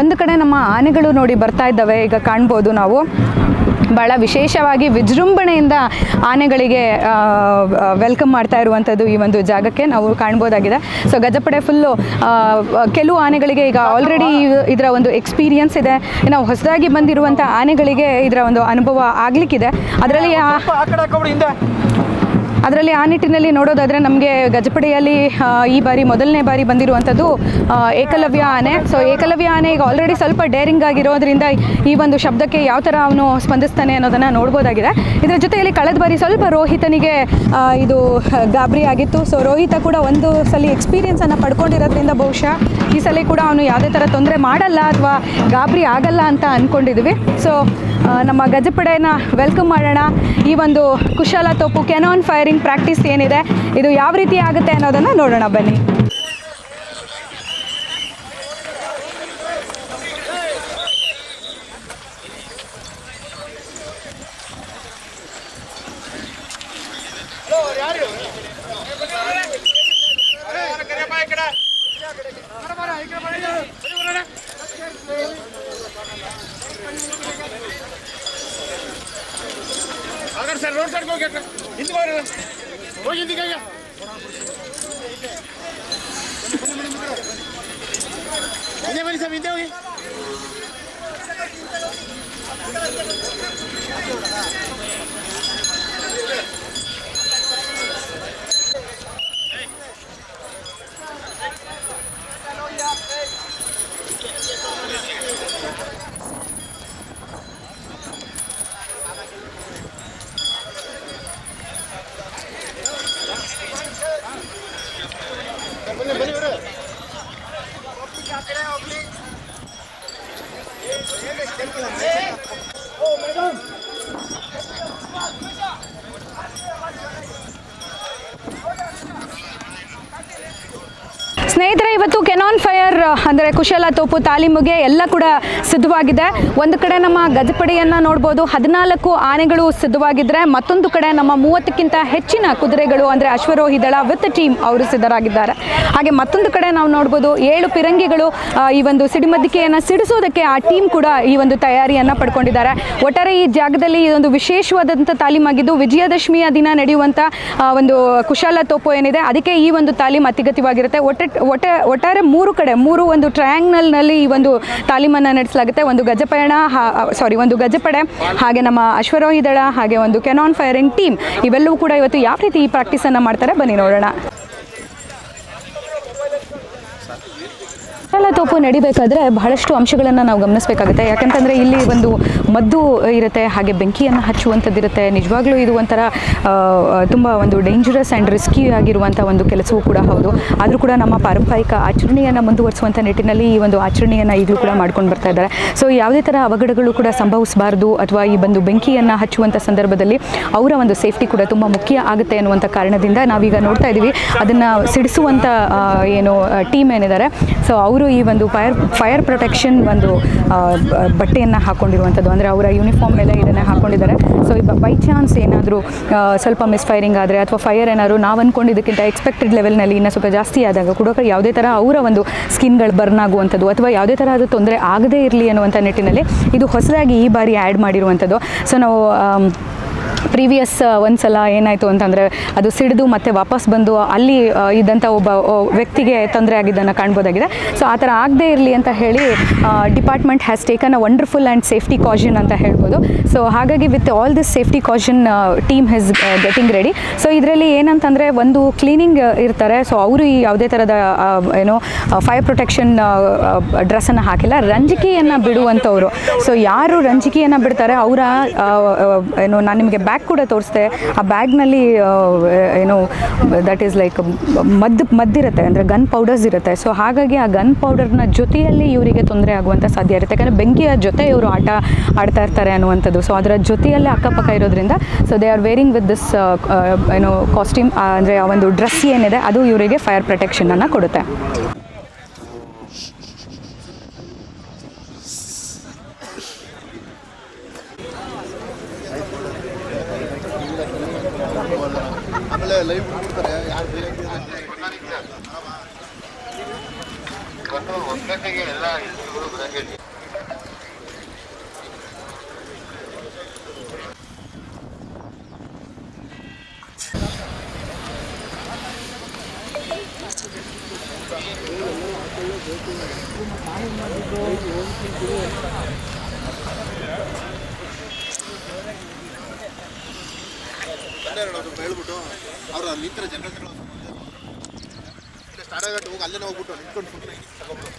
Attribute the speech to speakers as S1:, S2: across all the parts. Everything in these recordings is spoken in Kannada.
S1: ಒಂದು ಕಡೆ ನಮ್ಮ ಆನೆಗಳು ನೋಡಿ ಬರ್ತಾ ಇದ್ದಾವೆ, ಈಗ ಕಾಣ್ಬೋದು ನಾವು. ಭಾಳ ವಿಶೇಷವಾಗಿ ವಿಜೃಂಭಣೆಯಿಂದ ಆನೆಗಳಿಗೆ ವೆಲ್ಕಮ್ ಮಾಡ್ತಾ ಇರುವಂಥದ್ದು ಈ ಒಂದು ಜಾಗಕ್ಕೆ ನಾವು ಕಾಣ್ಬೋದಾಗಿದೆ. ಸೊ ಗಜಪಡೆ ಫುಲ್ಲು ಕೆಲವು ಆನೆಗಳಿಗೆ ಈಗ ಆಲ್ರೆಡಿ ಇದರ ಒಂದು ಎಕ್ಸ್ಪೀರಿಯನ್ಸ್ ಇದೆ. ನಾವು ಹೊಸದಾಗಿ ಬಂದಿರುವಂಥ ಆನೆಗಳಿಗೆ ಇದರ ಒಂದು ಅನುಭವ ಆಗಲಿಕ್ಕಿದೆ. ಅದರಲ್ಲಿ ಅದರಲ್ಲಿ ಆ ನಿಟ್ಟಿನಲ್ಲಿ ನೋಡೋದಾದರೆ ನಮಗೆ ಗಜಪಡೆಯಲ್ಲಿ ಈ ಬಾರಿ ಮೊದಲನೇ ಬಾರಿ ಬಂದಿರುವಂಥದ್ದು ಏಕಲವ್ಯ ಆನೆ. ಸೊ ಏಕಲವ್ಯ ಆನೆ ಈಗ ಆಲ್ರೆಡಿ ಸ್ವಲ್ಪ ಡೇರಿಂಗ್ ಆಗಿರೋದ್ರಿಂದ ಈ ಒಂದು ಶಬ್ದಕ್ಕೆ ಯಾವ ಥರ ಅವನು ಸ್ಪಂದಿಸ್ತಾನೆ ಅನ್ನೋದನ್ನು ನೋಡ್ಬೋದಾಗಿದೆ. ಇದರ ಜೊತೆಯಲ್ಲಿ ಕಳೆದ ಬಾರಿ ಸ್ವಲ್ಪ ರೋಹಿತನಿಗೆ ಇದು ಗಾಬರಿ ಆಗಿತ್ತು. ಸೊ ರೋಹಿತ ಕೂಡ ಒಂದು ಸಲ ಎಕ್ಸ್ಪೀರಿಯೆನ್ಸನ್ನು ಪಡ್ಕೊಂಡಿರೋದ್ರಿಂದ ಬಹುಶಃ ಈ ಸಲ ಕೂಡ ಅವನು ಯಾವುದೇ ಥರ ತೊಂದರೆ ಮಾಡಲ್ಲ ಅಥವಾ ಗಾಬರಿ ಆಗಲ್ಲ ಅಂತ ಅಂದ್ಕೊಂಡಿದ್ವಿ ಸೊ ನಮ್ಮ ಗಜಪಡೆನ ವೆಲ್ಕಮ್ ಮಾಡೋಣ. ಈ ಒಂದು ಕುಶಾಲ ತೋಪು ಕೆನಾನ್ ಫೈರಿಂಗ್ ಪ್ರಾಕ್ಟೀಸ್ ಏನಿದೆ ಇದು ಯಾವ ರೀತಿ ಆಗುತ್ತೆ ಅನ್ನೋದನ್ನು ನೋಡೋಣ ಬನ್ನಿ.
S2: ประตูแคนนอ
S1: นไฟ ಫೈರ್ ಅಂದರೆ ಕುಶಲ ತೋಪು ತಾಲೀಮುಗೆ ಎಲ್ಲ ಕೂಡ ಸಿದ್ಧವಾಗಿದೆ. ಒಂದು ಕಡೆ ನಮ್ಮ ಗಜಪಡೆಯನ್ನು ನೋಡ್ಬೋದು, ಹದಿನಾಲ್ಕು ಆನೆಗಳು ಸಿದ್ಧವಾಗಿದ್ದರೆ ಮತ್ತೊಂದು ಕಡೆ ನಮ್ಮ ಮೂವತ್ತಕ್ಕಿಂತ ಹೆಚ್ಚಿನ ಕುದುರೆಗಳು ಅಂದರೆ ಅಶ್ವರೋಹಿ ದಳ ವಿತ್ ಟೀಮ್ ಅವರು ಸಿದ್ಧರಾಗಿದ್ದಾರೆ. ಹಾಗೆ ಮತ್ತೊಂದು ಕಡೆ ನಾವು ನೋಡ್ಬೋದು, ಏಳು ಪಿರಂಗಿಗಳು ಈ ಒಂದು ಸಿಡಿಮದ್ದಿಕೆಯನ್ನು ಸಿಡಿಸೋದಕ್ಕೆ ಆ ಟೀಮ್ ಕೂಡ ಈ ಒಂದು ತಯಾರಿಯನ್ನು ಪಡ್ಕೊಂಡಿದ್ದಾರೆ. ಒಟ್ಟಾರೆ ಈ ಜಾಗದಲ್ಲಿ ಇದೊಂದು ವಿಶೇಷವಾದಂಥ ತಾಲೀಮಾಗಿದ್ದು ವಿಜಯದಶಮಿಯ ದಿನ ನಡೆಯುವಂಥ ಒಂದು ಕುಶಾಲ ತೋಪು ಏನಿದೆ, ಅದಕ್ಕೆ ಈ ಒಂದು ತಾಲೀಮ್ ಅತಿಗತಿವಾಗಿರುತ್ತೆ. ಒಟ್ಟ ಒಟ್ಟ, ಒಟ್ಟಾರೆ ಮೂರು ಕಡೆ ಮೂರು ಒಂದು ಟ್ರಯಾಂಗ್ನಲ್ನಲ್ಲಿ ಈ ಒಂದು ತಾಲೀಮನ್ನು ನಡೆಸಲಾಗುತ್ತೆ. ಒಂದು ಗಜಪಯಣ ಸಾರಿ ಒಂದು ಗಜಪಡೆ, ಹಾಗೆ ನಮ್ಮ ಅಶ್ವರೋಹಿ ದಳ, ಹಾಗೆ ಒಂದು ಕೆನಾನ್ ಫೈರಿಂಗ್ ಟೀಮ್. ಇವೆಲ್ಲವೂ ಕೂಡ ಇವತ್ತು ಯಾವ ರೀತಿ ಈ ಪ್ರಾಕ್ಟೀಸನ್ನು ಮಾಡ್ತಾರೆ? ಬನ್ನಿ ನೋಡೋಣ. ಕುಶಾಲ ತೋಪು ನಡಿಬೇಕಾದ್ರೆ ಬಹಳಷ್ಟು ಅಂಶಗಳನ್ನು ನಾವು ಗಮನಿಸಬೇಕಾಗುತ್ತೆ. ಯಾಕಂತಂದರೆ ಇಲ್ಲಿ ಒಂದು ಮದ್ದು ಇರುತ್ತೆ, ಹಾಗೆ ಬೆಂಕಿಯನ್ನು ಹಚ್ಚುವಂಥದ್ದಿರುತ್ತೆ. ನಿಜವಾಗ್ಲೂ ಇದು ಒಂಥರ ತುಂಬ ಒಂದು ಡೇಂಜರಸ್ ಆ್ಯಂಡ್ ರಿಸ್ಕಿ ಆಗಿರುವಂಥ ಒಂದು ಕೆಲಸವೂ ಕೂಡ ಹೌದು. ಆದರೂ ಕೂಡ ನಮ್ಮ ಪಾರಂಪರಿಕ ಆಚರಣೆಯನ್ನು ಮುಂದುವರಿಸುವಂಥ ನಿಟ್ಟಿನಲ್ಲಿ ಈ ಒಂದು ಆಚರಣೆಯನ್ನು ಈಗಲೂ ಕೂಡ ಮಾಡ್ಕೊಂಡು ಬರ್ತಾ ಇದ್ದಾರೆ. ಸೊ ಯಾವುದೇ ಥರ ಅವಘಡಗಳು ಕೂಡ ಸಂಭವಿಸಬಾರ್ದು ಅಥವಾ ಈ ಒಂದು ಬೆಂಕಿಯನ್ನು ಹಚ್ಚುವಂಥ ಸಂದರ್ಭದಲ್ಲಿ ಅವರ ಒಂದು ಸೇಫ್ಟಿ ಕೂಡ ತುಂಬ ಮುಖ್ಯ ಆಗುತ್ತೆ ಅನ್ನುವಂಥ ಕಾರಣದಿಂದ ನಾವೀಗ ನೋಡ್ತಾ ಇದ್ದೀವಿ ಅದನ್ನು ಸಿಡಿಸುವಂಥ ಏನು ಟೀಮ್ ಏನಿದ್ದಾರೆ ಸೊ ಅವರು ಈ ಒಂದು ಫೈರ್ ಫೈರ್ ಪ್ರೊಟೆಕ್ಷನ್ ಒಂದು ಬಟ್ಟೆಯನ್ನು ಹಾಕ್ಕೊಂಡಿರುವಂಥದ್ದು ಅಂದರೆ ಅವರ ಯೂನಿಫಾರ್ಮ್ ಮೇಲೆ ಇದನ್ನು ಹಾಕ್ಕೊಂಡಿದ್ದಾರೆ ಸೊ ಈ ಬೈ ಚಾನ್ಸ್ ಏನಾದರೂ ಸ್ವಲ್ಪ ಮಿಸ್ಫೈರಿಂಗ್ ಆದರೆ ಅಥವಾ ಫೈರ್ ಏನಾದರೂ ನಾವು ಅಂದ್ಕೊಂಡಿದ್ದಕ್ಕಿಂತ ಎಕ್ಸ್ಪೆಕ್ಟೆಡ್ ಲೆವೆಲ್ನಲ್ಲಿ ಇನ್ನೂ ಸ್ವಲ್ಪ ಜಾಸ್ತಿ ಆದಾಗ ಕೂಡ ಯಾವುದೇ ಥರ ಅವರ ಒಂದು ಸ್ಕಿನ್ಗಳು ಬರ್ನ್ ಆಗುವಂಥದ್ದು ಅಥವಾ ಯಾವುದೇ ಥರ ಅದು ತೊಂದರೆ ಆಗದೇ ಇರಲಿ ಅನ್ನುವಂಥ ನಿಟ್ಟಿನಲ್ಲಿ ಇದು ಹೊಸದಾಗಿ ಈ ಬಾರಿ ಆ್ಯಡ್ ಮಾಡಿರುವಂಥದ್ದು. ಸೊ ನಾವು ಪ್ರೀವಿಯಸ್ ಒಂದು ಸಲ ಏನಾಯಿತು ಅಂತಂದರೆ ಅದು ಸಿಡಿದು ಮತ್ತೆ ವಾಪಸ್ ಬಂದು ಅಲ್ಲಿ ಇದ್ದಂಥ ಒಬ್ಬ ವ್ಯಕ್ತಿಗೆ ತೊಂದರೆ ಆಗಿದ್ದನ್ನು ಕಾಣ್ಬೋದಾಗಿದೆ. ಸೊ ಆ ಥರ ಆಗದೇ ಇರಲಿ ಅಂತ ಹೇಳಿ department has taken a wonderful and safety caution ಅಂತ ಹೇಳ್ಬೋದು. ಸೊ ಹಾಗಾಗಿ with all this safety caution team has getting ready so ಇದರಲ್ಲಿ ಏನಂತಂದರೆ ಒಂದು ಕ್ಲೀನಿಂಗ್ ಇರ್ತಾರೆ. ಸೊ ಅವರು ಈ ಯಾವುದೇ ಥರದ ಏನು ಫೈರ್ ಪ್ರೊಟೆಕ್ಷನ್ ಡ್ರೆಸ್ಸನ್ನು ಹಾಕಿಲ್ಲ. ರಂಜಿಕೆಯನ್ನು ಬಿಡುವಂಥವ್ರು ಸೊ ಯಾರು ರಂಜಿಕೆಯನ್ನು ಬಿಡ್ತಾರೆ, ಅವರ ಏನು, ನಾನು ನಿಮಗೆ ಬ್ಯಾಗ್ ಕೂಡ ತೋರಿಸ್ದೆ. ಆ ಬ್ಯಾಗ್ನಲ್ಲಿ ಏನು ದಟ್ ಈಸ್ ಲೈಕ್ ಮದ್ದು ಮದ್ದಿರುತ್ತೆ ಅಂದರೆ ಗನ್ ಪೌಡರ್ಸ್ ಇರುತ್ತೆ. ಸೊ ಹಾಗಾಗಿ ಆ ಗನ್ ಪೌಡರ್ನ ಜೊತೆಯಲ್ಲಿ ಇವರಿಗೆ ತೊಂದರೆ ಆಗುವಂಥ ಸಾಧ್ಯ ಇರುತ್ತೆ. ಯಾಕಂದರೆ ಬೆಂಕಿಯ ಜೊತೆ ಇವರು ಆಟ, ಆಡ್ತಾ ಇರ್ತಾರೆ ಅನ್ನುವಂಥದ್ದು. ಸೊ ಅದರ ಜೊತೆಯಲ್ಲೇ ಅಕ್ಕಪಕ್ಕ ಇರೋದ್ರಿಂದ so they are wearing with this ಏನು ಕಾಸ್ಟ್ಯೂಮ್ ಅಂದರೆ ಆ ಒಂದು ಡ್ರೆಸ್ ಏನಿದೆ, ಅದು ಇವರಿಗೆ ಫೈರ್ ಪ್ರೊಟೆಕ್ಷನನ್ನು ಕೊಡುತ್ತೆ.
S3: ಆಮೇಲೆ ಲೈವ್ ಬಿಡ್ತಾರೆ ಯಾರು ಇವತ್ತು ಒಂಬತ್ತಿಗೆ ಎಲ್ಲ ಹೆಸರುಗಳು ಬರಂಗೆ
S4: ಹೇಳ್ಬಿಟ್ಟು ಅವ್ರು ಅಲ್ಲಿ ನಿಂತರ ಜನರೇಟರ್ ಸ್ಟಾರ್ಟ್ ಆಗಟ್ಟು ಹೋಗಿ ಅಲ್ಲೇ ಹೋಗ್ಬಿಟ್ಟು ನಿಂತ್ಕೊಂಡು ಸುಮ್ಮನೆ ತಗೊಂಡ್ಬಿಡು.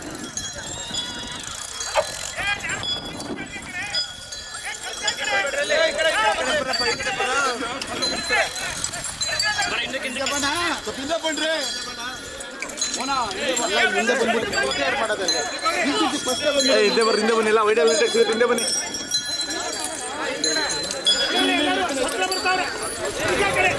S4: ಹಿಂದೆ ಬನ್ರಿ ಹಿಂದೆ
S5: ಬರ್ರಿ ಹಿಂದೆ ಬನ್ನಿ ಎಲ್ಲ ಹಿಂದೆ ಬನ್ನಿ
S2: ಕಡೆ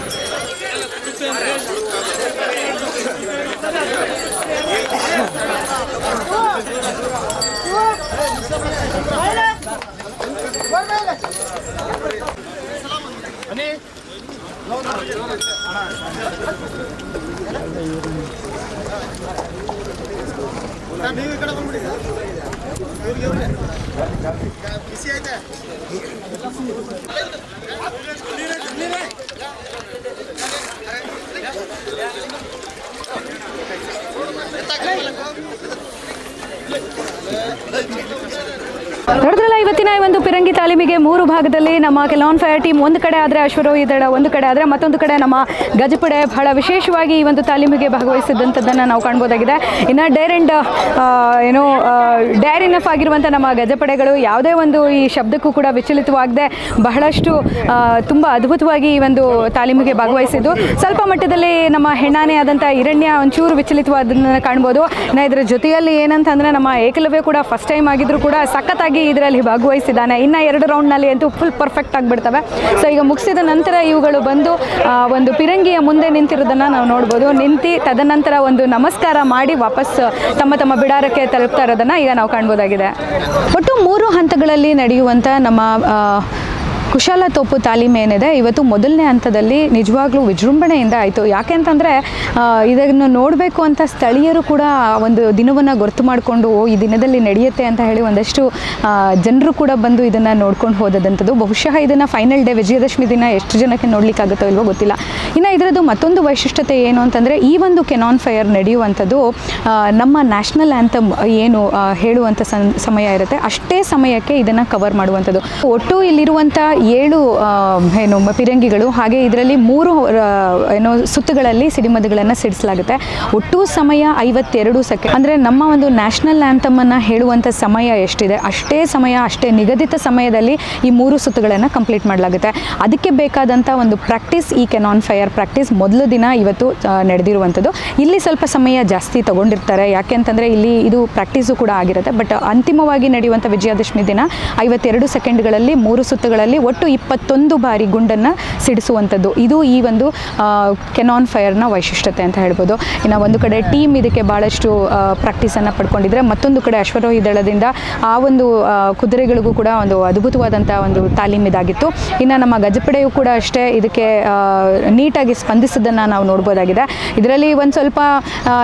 S4: ನೀವು ಈ ಕಡೆ ಬಂದ್ಬಿಡಿ ಇವ್ರಿಗೆ ಇವ್ರಿಗೆ. ಬಿಸಿ ಐತೆ
S1: ನೋಡಿದ್ರಲ್ಲ, ಇವತ್ತಿನ ಈ ಒಂದು ಪಿರಂಗಿ ತಾಲೀಮಿಗೆ ಮೂರು ಭಾಗದಲ್ಲಿ ನಮ್ಮ ಕೆಲವೊಂದು ಫೈರ್ ಟೀಮ್ ಒಂದು ಕಡೆ ಆದರೆ ಅಶ್ವರೋಹಿ ದಳ ಒಂದು ಕಡೆ ಆದರೆ ಮತ್ತೊಂದು ಕಡೆ ನಮ್ಮ ಗಜಪಡೆ ಬಹಳ ವಿಶೇಷವಾಗಿ ಈ ಒಂದು ತಾಲೀಮಿಗೆ ಭಾಗವಹಿಸಿದ್ದಂಥದ್ದನ್ನು ನಾವು ಕಾಣ್ಬೋದಾಗಿದೆ. ಇನ್ನು ಡೇರ್ ಆ್ಯಂಡ್ ಏನು ಡೇರ್ ಇನಫ್ ಆಗಿರುವಂಥ ನಮ್ಮ ಗಜಪಡೆಗಳು ಯಾವುದೇ ಒಂದು ಈ ಶಬ್ದಕ್ಕೂ ಕೂಡ ವಿಚಲಿತವಾಗದೆ ಬಹಳಷ್ಟು ತುಂಬ ಅದ್ಭುತವಾಗಿ ಈ ಒಂದು ತಾಲೀಮಿಗೆ ಭಾಗವಹಿಸಿದ್ದು. ಸ್ವಲ್ಪ ಮಟ್ಟದಲ್ಲಿ ನಮ್ಮ ಹೆಣ್ಣಾನೆ ಆದಂಥ ಹಿರಣ್ಯ ಒಂಚೂರು ವಿಚಲಿತವಾದನ್ನು ಕಾಣ್ಬೋದು. ಇದರ ಜೊತೆಯಲ್ಲಿ ಏನಂತಂದರೆ, ನಮ್ಮ ಏಕಲವ್ಯ ಕೂಡ ಫಸ್ಟ್ ಟೈಮ್ ಆಗಿದ್ರು ಕೂಡ ಸಖತ್ತಾಗಿ ಇದರಲ್ಲಿ ಭಾಗವಹಿಸಿದ್ದಾನೆ. ಇನ್ನು ಎರಡು ರೌಂಡ್ನಲ್ಲಿ ಅಂತೂ ಫುಲ್ ಪರ್ಫೆಕ್ಟ್ ಆಗಿಬಿಡ್ತವೆ ಸೊ ಈಗ ಮುಗಿಸಿದ ನಂತರ ಇವುಗಳು ಬಂದು ಒಂದು ಪಿರಂಗಿಯ ಮುಂದೆ ನಿಂತಿರೋದನ್ನು ನಾವು ನೋಡ್ಬೋದು. ನಿಂತು ತದನಂತರ ಒಂದು ನಮಸ್ಕಾರ ಮಾಡಿ ವಾಪಸ್ ತಮ್ಮ ತಮ್ಮ ಬಿಡಾರಕ್ಕೆ ತಲುಪ್ತಾ ಇರೋದನ್ನು ಈಗ ನಾವು ಕಾಣ್ಬೋದಾಗಿದೆ. ಒಟ್ಟು ಮೂರು ಹಂತಗಳಲ್ಲಿ ನಡೆಯುವಂಥ ನಮ್ಮ ಕುಶಾಲ ತೋಪು ತಾಲೀಮು ಏನಿದೆ, ಇವತ್ತು ಮೊದಲನೇ ಹಂತದಲ್ಲಿ ನಿಜವಾಗ್ಲೂ ವಿಜೃಂಭಣೆಯಿಂದ ಆಯಿತು. ಯಾಕೆ ಅಂತಂದರೆ ಇದನ್ನು ನೋಡಬೇಕು ಅಂತ ಸ್ಥಳೀಯರು ಕೂಡ ಒಂದು ದಿನವನ್ನು ಗೊತ್ತು ಮಾಡಿಕೊಂಡು ಈ ದಿನದಲ್ಲಿ ನಡೆಯುತ್ತೆ ಅಂತ ಹೇಳಿ ಒಂದಷ್ಟು ಜನರು ಕೂಡ ಬಂದು ಇದನ್ನು ನೋಡ್ಕೊಂಡು ಹೋದಂಥದ್ದು ಬಹುಶಃ ಇದನ್ನು ಫೈನಲ್ ಡೇ ವಿಜಯದಶಮಿ ದಿನ ಎಷ್ಟು ಜನಕ್ಕೆ ನೋಡಲಿಕ್ಕಾಗುತ್ತೋ ಇಲ್ವೋ ಗೊತ್ತಿಲ್ಲ. ಇನ್ನು ಇದರದ್ದು ಮತ್ತೊಂದು ವೈಶಿಷ್ಟ್ಯತೆ ಏನು ಅಂತಂದರೆ, ಈ ಒಂದು ಕೆನಾನ್ ಫೈರ್ ನಡೆಯುವಂಥದ್ದು ನಮ್ಮ ನ್ಯಾಷನಲ್ ಆ್ಯಂಥಮ್ ಏನು ಹೇಳುವಂಥ ಸಮಯ ಇರುತ್ತೆ. ಅಷ್ಟೇ ಸಮಯಕ್ಕೆ ಇದನ್ನು ಕವರ್ ಮಾಡುವಂಥದ್ದು. ಒಟ್ಟು ಇಲ್ಲಿರುವಂಥ ಏಳು ಏನು ಪಿರಂಗಿಗಳು, ಹಾಗೆ ಇದರಲ್ಲಿ ಮೂರು ಏನು, ಸುತ್ತುಗಳಲ್ಲಿ ಸಿಡಿಮದ್ದುಗಳನ್ನು ಸಿಡಿಸಲಾಗುತ್ತೆ. ಒಟ್ಟು ಸಮಯ ಐವತ್ತೆರಡು ಸೆಕೆಂಡ್. ಅಂದರೆ ನಮ್ಮ ಒಂದು ನ್ಯಾಷನಲ್ ಆ್ಯಂಥಮನ್ನು ಹೇಳುವಂಥ ಸಮಯ ಎಷ್ಟಿದೆ, ಅಷ್ಟೇ ಸಮಯ, ಅಷ್ಟೇ ನಿಗದಿತ ಸಮಯದಲ್ಲಿ ಈ ಮೂರು ಸುತ್ತುಗಳನ್ನು ಕಂಪ್ಲೀಟ್ ಮಾಡಲಾಗುತ್ತೆ. ಅದಕ್ಕೆ ಬೇಕಾದಂಥ ಒಂದು ಪ್ರಾಕ್ಟೀಸ್, ಈ ಕೆನಾನ್ ಫೈರ್ ಪ್ರಾಕ್ಟೀಸ್ ಮೊದಲು ದಿನ ಇವತ್ತು ನಡೆದಿರುವಂಥದ್ದು. ಇಲ್ಲಿ ಸ್ವಲ್ಪ ಸಮಯ ಜಾಸ್ತಿ ತಗೊಂಡಿರ್ತಾರೆ. ಯಾಕೆಂತಂದರೆ ಇಲ್ಲಿ ಇದು ಪ್ರಾಕ್ಟೀಸು ಕೂಡ ಆಗಿರುತ್ತೆ. ಬಟ್ ಅಂತಿಮವಾಗಿ ನಡೆಯುವಂಥ ವಿಜಯದಶಮಿ ದಿನ ಐವತ್ತೆರಡು ಸೆಕೆಂಡ್ಗಳಲ್ಲಿ ಮೂರು ಸುತ್ತುಗಳಲ್ಲಿ ಒಟ್ಟು ಇಪ್ಪತ್ತೊಂದು ಬಾರಿ ಗುಂಡನ್ನು ಸಿಡಿಸುವಂಥದ್ದು. ಇದು ಈ ಒಂದು ಕೆನಾನ್ ಫೈರ್ನ ವೈಶಿಷ್ಟ್ಯತೆ ಅಂತ ಹೇಳ್ಬೋದು. ಇನ್ನು ಒಂದು ಕಡೆ ಟೀಮ್ ಇದಕ್ಕೆ ಭಾಳಷ್ಟು ಪ್ರಾಕ್ಟೀಸನ್ನು ಪಡ್ಕೊಂಡಿದ್ರೆ ಮತ್ತೊಂದು ಕಡೆ ಅಶ್ವರೋಹಿ ದಳದಿಂದ ಆ ಒಂದು ಕುದುರೆಗಳಿಗೂ ಕೂಡ ಒಂದು ಅದ್ಭುತವಾದಂಥ ಒಂದು ತಾಲೀಮ್ ಇದಾಗಿತ್ತು. ಇನ್ನು ನಮ್ಮ ಗಜಪಡೆಯು ಕೂಡ ಅಷ್ಟೇ ಇದಕ್ಕೆ ನೀಟಾಗಿ ಸ್ಪಂದಿಸೋದನ್ನು ನಾವು ನೋಡ್ಬೋದಾಗಿದೆ. ಇದರಲ್ಲಿ ಒಂದು ಸ್ವಲ್ಪ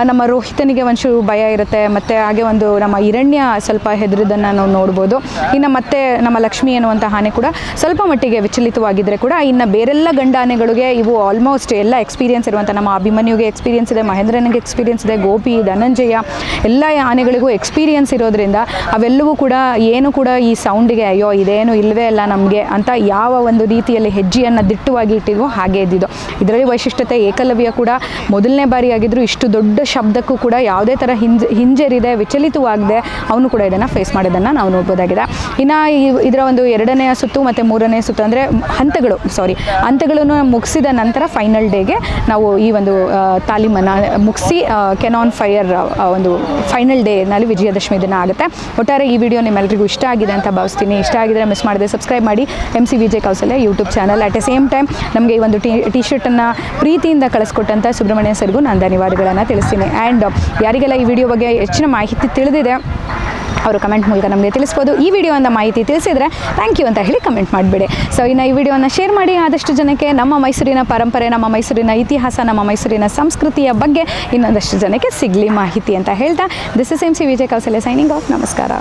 S1: ನಮ್ಮ ರೋಹಿತನಿಗೆ ಒಂಚೂರು ಭಯ ಇರುತ್ತೆ, ಮತ್ತು ಹಾಗೆ ಒಂದು ನಮ್ಮ ಹಿರಣ್ಯ ಸ್ವಲ್ಪ ಹೆದರಿದ್ದನ್ನು ನಾವು ನೋಡ್ಬೋದು. ಇನ್ನು ಮತ್ತೆ ನಮ್ಮ ಲಕ್ಷ್ಮಿ ಅನ್ನುವಂಥ ಆನೆ ಕೂಡ ಸ್ವಲ್ಪ ಮಟ್ಟಿಗೆ ವಿಚಲಿತವಾಗಿದ್ದರೆ ಕೂಡ ಇನ್ನು ಬೇರೆಲ್ಲ ಗಂಡಾನೆಗಳಿಗೆ ಇವು ಆಲ್ಮೋಸ್ಟ್ ಎಲ್ಲ ಎಕ್ಸ್ಪೀರಿಯನ್ಸ್ ಇರುವಂಥ ನಮ್ಮ ಅಭಿಮನ್ಯುಗೆ ಎಕ್ಸ್ಪೀರಿಯನ್ಸ್ ಇದೆ, ಮಹೇಂದ್ರನಿಗೆ ಎಕ್ಸ್ಪೀರಿಯನ್ಸ್ ಇದೆ, ಗೋಪಿ, ಧನಂಜಯ, ಎಲ್ಲ ಆನೆಗಳಿಗೂ ಎಕ್ಸ್ಪೀರಿಯನ್ಸ್ ಇರೋದ್ರಿಂದ ಅವೆಲ್ಲವೂ ಕೂಡ ಏನು ಕೂಡ ಈ ಸೌಂಡಿಗೆ ಅಯ್ಯೋ ಇದೇನು ಇಲ್ಲವೇ ಇಲ್ಲ ನಮಗೆ ಅಂತ ಯಾವ ಒಂದು ರೀತಿಯಲ್ಲಿ ಹೆಜ್ಜೆಯನ್ನು ದಿಟ್ಟವಾಗಿ ಇಟ್ಟಿದ್ವೋ ಹಾಗೆ ಇದ್ದಿದ್ದು. ಇದರಲ್ಲಿ ವೈಶಿಷ್ಟ್ಯತೆ ಏಕಲವ್ಯ ಕೂಡ ಮೊದಲನೇ ಬಾರಿ ಆಗಿದ್ರು ಇಷ್ಟು ದೊಡ್ಡ ಶಬ್ದಕ್ಕೂ ಕೂಡ ಯಾವುದೇ ಥರ ಹಿಂಜ, ಹಿಂಜರಿದೆ, ವಿಚಲಿತವಾಗದೆ ಅವನು ಕೂಡ ಇದನ್ನು ಫೇಸ್ ಮಾಡೋದನ್ನು ನಾವು ನೋಡ್ಬೋದಾಗಿದೆ. ಇನ್ನು ಇದರ ಒಂದು ಎರಡನೆಯ ಸುತ್ತು ಮತ್ತು ಮೂರನೇ ಸುತ್ತು ಅಂದರೆ ಹಂತಗಳು ಸಾರಿ ಹಂತಗಳನ್ನು ಮುಗಿಸಿದ ನಂತರ ಫೈನಲ್ ಡೇಗೆ ನಾವು ಈ ಒಂದು ತಾಲೀಮನ್ನು ಮುಗಿಸಿ ಕೆನಾನ್ ಫೈರ್ ಒಂದು ಫೈನಲ್ ಡೇನಲ್ಲಿ ವಿಜಯದಶಮಿ ದಿನ ಆಗುತ್ತೆ. ಒಟ್ಟಾರೆ ಈ ವಿಡಿಯೋ ನಿಮ್ಮೆಲ್ಲರಿಗೂ ಇಷ್ಟ ಆಗಿದೆ ಅಂತ ಭಾವಿಸ್ತೀನಿ. ಇಷ್ಟ ಆಗಿದ್ರೆ ಮಿಸ್ ಮಾಡಿದೆ ಸಬ್ಸ್ಕ್ರೈಬ್ ಮಾಡಿ. M C Vijay Kausalya YouTube channel at a same time ನಮಗೆ ಈ ಒಂದು ಟಿ ಟಿ ಶರ್ಟನ್ನು ಪ್ರೀತಿಯಿಂದ ಕಳಿಸ್ಕೊಟ್ಟಂಥ ಸುಬ್ರಹ್ಮಣ್ಯ ಸರ್ಗೂ ನಾನು ಧನ್ಯವಾದಗಳನ್ನು ತಿಳಿಸ್ತೀನಿ. ಆ್ಯಂಡ್ ಯಾರಿಗೆಲ್ಲ ಈ ವಿಡಿಯೋ ಬಗ್ಗೆ ಹೆಚ್ಚಿನ ಮಾಹಿತಿ ತಿಳಿದಿದೆ ಅವರು ಕಮೆಂಟ್ ಮೂಲಕ ನಮಗೆ ತಿಳಿಸ್ಬೋದು. ಈ ವಿಡಿಯೋಯಿಂದ ಮಾಹಿತಿ ತಿಳಿಸಿದರೆ ಥ್ಯಾಂಕ್ ಯು ಅಂತ ಹೇಳಿ ಕಮೆಂಟ್ ಮಾಡಿಬಿಡಿ. ಸೊ ಇನ್ನು ಈ ವಿಡಿಯೋನ ಶೇರ್ ಮಾಡಿ ಆದಷ್ಟು ಜನಕ್ಕೆ ನಮ್ಮ ಮೈಸೂರಿನ ಪರಂಪರೆ, ನಮ್ಮ ಮೈಸೂರಿನ ಇತಿಹಾಸ, ನಮ್ಮ ಮೈಸೂರಿನ ಸಂಸ್ಕೃತಿಯ ಬಗ್ಗೆ ಇನ್ನೊಂದಷ್ಟು ಜನಕ್ಕೆ ಸಿಗಲಿ ಮಾಹಿತಿ ಅಂತ ಹೇಳ್ತಾ. This is M C Vijay Kausalya signing off ನಮಸ್ಕಾರ.